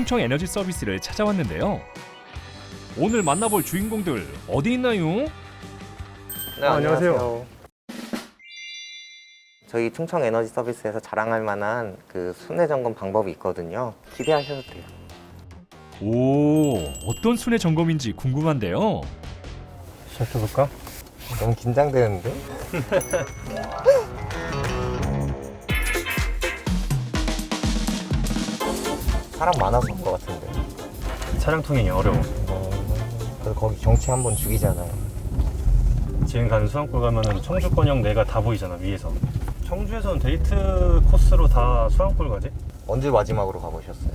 충청 에너지 서비스를 찾아왔는데요. 오늘 만나볼 주인공들 어디 있나요? 네, 아, 안녕하세요. 저희 충청 에너지 서비스에서 자랑할 만한 그 순회 점검 방법이 있거든요. 기대하셔도 돼요. 오, 어떤 순회 점검인지 궁금한데요. 시작해볼까? 너무 긴장되는데? 사람 많아서 올것 같은데. 차량 통행이 어려워. 그래서 거기 경치 한번 죽이잖아요. 지금 가는 수강골 가면은 청주권역 내가 다 보이잖아 위에서. 청주에서는 데이트 코스로 다 수강골 가지? 언제 마지막으로 가보셨어요?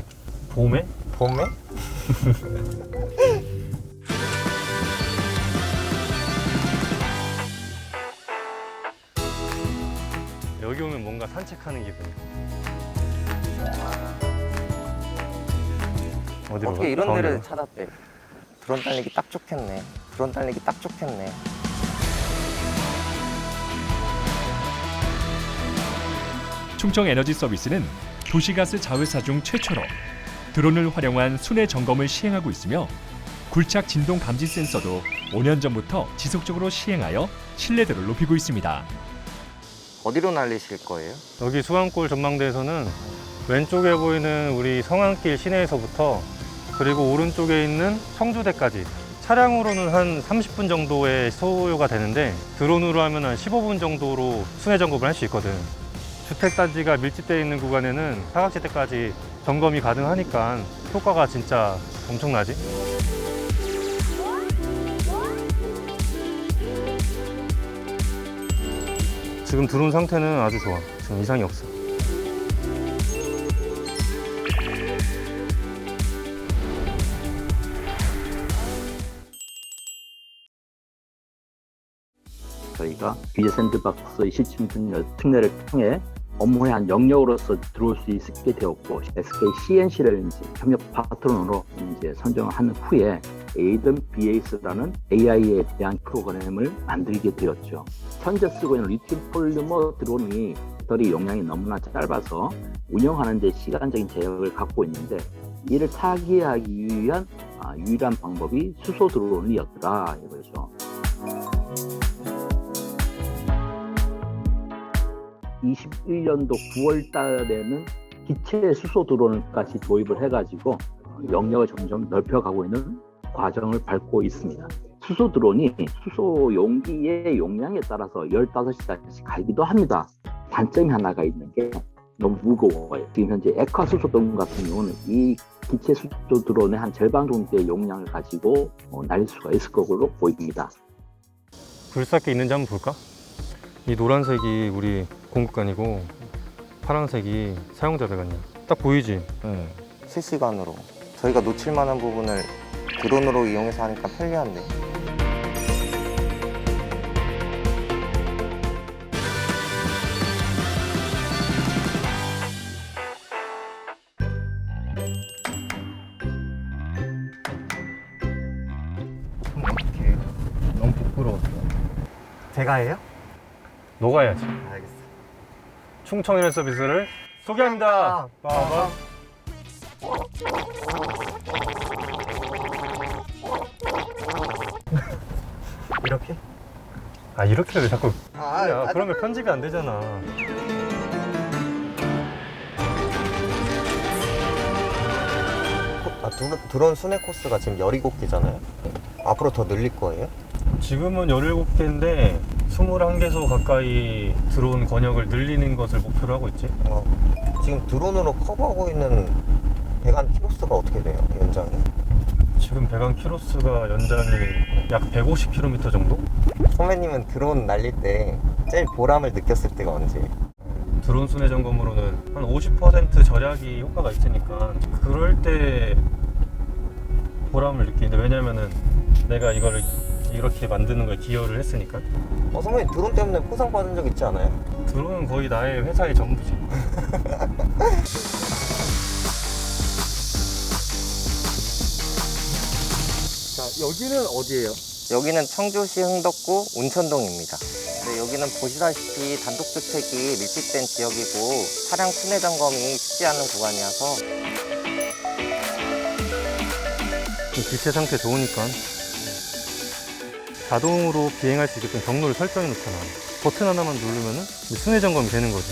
봄에? 봄에? 여기 오면 뭔가 산책하는 기분이야. 어디로 어떻게 가? 이런 가운데로? 데를 찾았대? 드론 달리기 딱 좋겠네. 드론 달리기 딱 좋겠네. 충청 에너지 서비스는 도시가스 자회사 중 최초로 드론을 활용한 순회 점검을 시행하고 있으며 굴착 진동 감지 센서도 5년 전부터 지속적으로 시행하여 신뢰도를 높이고 있습니다. 어디로 날리실 거예요? 여기 수강골 전망대에서는 왼쪽에 보이는 우리 성안길 시내에서부터 그리고 오른쪽에 있는 청주대까지 차량으로는 한 30분 정도의 소요가 되는데 드론으로 하면 한 15분 정도로 순회 점검을 할 수 있거든. 주택단지가 밀집되어 있는 구간에는 사각지대까지 점검이 가능하니까 효과가 진짜 엄청나지. 지금 드론 상태는 아주 좋아. 지금 이상이 없어. 저희가 비제 샌드박스의 실증 특례를 통해 업무의 한 영역으로서 들어올 수 있게 되었고 SK CNC를 이제 협력 파트너로 이제 선정한 후에 에이든 BAS라는 AI에 대한 프로그램을 만들게 되었죠. 현재 쓰고 있는 리튬 폴리머 드론이 배터리 용량이 너무나 짧아서 운영하는 데 시간적인 제약을 갖고 있는데 이를 타개하기 위한 아, 유일한 방법이 수소 드론이었다 이거죠. 21년도 9월 달에는 기체 수소 드론까지 도입을 해가지고 영역을 점점 넓혀가고 있는 과정을 밟고 있습니다. 수소 드론이 수소 용기의 용량에 따라서 15시간씩 갈기도 합니다. 단점이 하나가 있는 게 너무 무거워요. 지금 현재 에카 수소 드론 같은 경우는 이 기체 수소 드론의 한 절반 정도의 용량을 가지고 어, 날릴 수가 있을 것으로 보입니다. 불삭기 있는지 한번 볼까? 이 노란색이 우리 공급관이고 파란색이 사용자 배관이야. 딱 보이지? 실시간으로. 저희가 놓칠 만한 부분을 드론으로 이용해서 하니까 편리한데. 어떡해. 너무 부끄러웠어. 제가 해요? 너가 해야지. 알겠어. 충청이라는 서비스를 소개합니다. 빠밤. 이렇게? 아 이렇게 왜 자꾸 아, 야 아, 그러면 편집이 안 되잖아. 아, 드론, 드론 순회 코스가 지금 17개잖아요. 앞으로 더 늘릴 거예요? 지금은 17개인데 21개소 가까이 들어온 권역을 늘리는 것을 목표로 하고 있지. 어, 지금 드론으로 커버하고 있는 배관 키로수가 어떻게 돼요? 연장이? 지금 배관 키로수가 연장이 약 150km 정도? 선배님은 드론 날릴 때 제일 보람을 느꼈을 때가 언제? 드론 순회 점검으로는 한 50% 절약이 효과가 있으니까 그럴 때 보람을 느끼는데 왜냐면은 내가 이거를 이렇게 만드는 거에 기여를 했으니까 어, 선배님 드론 때문에 포상 받은 적 있지 않아요? 드론은 거의 나의 회사의 전부지 자, 여기는 어디예요? 여기는 청주시 흥덕구 운천동입니다. 네, 여기는 보시다시피 단독주택이 밀집된 지역이고 차량 순회 점검이 쉽지 않은 구간이어서 좀 기체 상태 좋으니까 자동으로 비행할 수 있게끔 경로를 설정해 놓잖아. 버튼 하나만 누르면은 순회 점검이 되는 거지.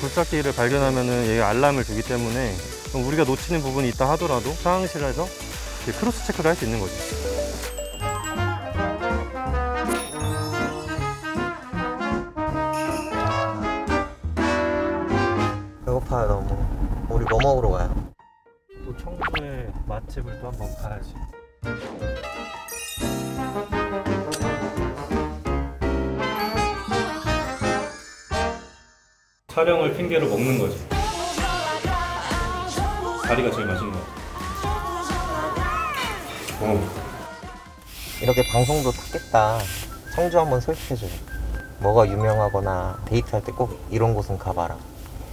굴착기를 발견하면은 얘가 알람을 주기 때문에 우리가 놓치는 부분이 있다 하더라도 상황실에서 크로스 체크를 할 수 있는 거지. 배고파요 너무. 우리 뭐 먹으러 가요? 또 청주의 맛집을 또 한번 가야지. 촬영을 핑계로 먹는 거지. 다리가 제일 맛있는 거. 어. 이렇게 방송도 탔겠다. 청주 한번 소개해줘요. 뭐가 유명하거나 데이트할 때 꼭 이런 곳은 가봐라.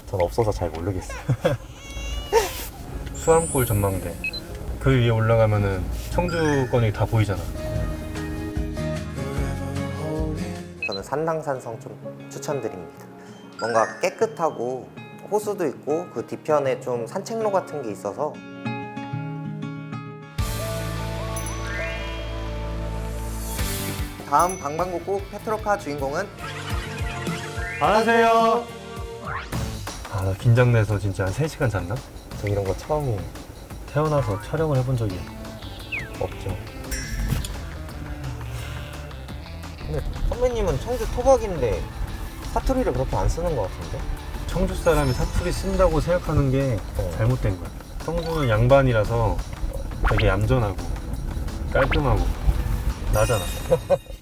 전 없어서 잘 모르겠어요. 수암골 전망대. 그 위에 올라가면은 청주권이 다 보이잖아. 저는 산당산성 좀 추천드립니다. 뭔가 깨끗하고 호수도 있고 그 뒤편에 좀 산책로 같은 게 있어서 다음 방방곡곡 페트로카 주인공은 안녕하세요. 아, 나 긴장돼서 진짜 한 3시간 잤나? 저 이런 거 처음이에요. 태어나서 촬영을 해본 적이 없죠. 근데 선배님은 청주 토박인데 사투리를 그렇게 안 쓰는 것 같은데? 청주 사람이 사투리 쓴다고 생각하는 게 어. 잘못된 거야. 청주는 양반이라서 되게 얌전하고 깔끔하고 나잖아.